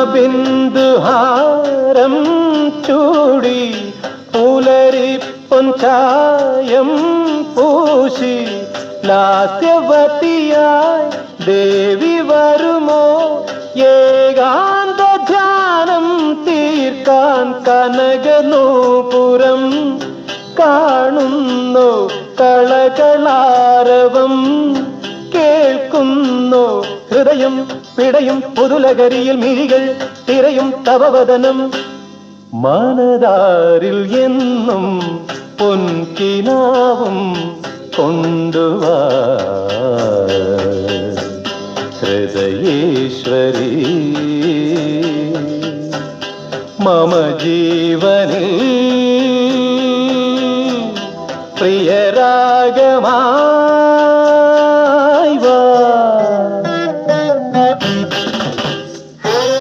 ഹിമബിന്ദുഹാരം ചൂടി പുലരി പൊഞ്ചായം പൂശി. ലാസ്യവതിയായി ദേവി വരുമോ? ഏകാന്ത ധ്യാനം തീർക്കാൻ കനകനൂപുരം കാണുന്നു കളകളാരവം. കേൾക്കുന്നു ഹൃദയം പിടയും പുതുലകരിയിൽ മിഴികൾ തിരയും തവവദനം. മാനദാരിൽ എന്നും പൊൻകിനാവും കൊണ്ടുവാ. ഹൃദയേശ്വരി മമ ജീവനി പ്രിയ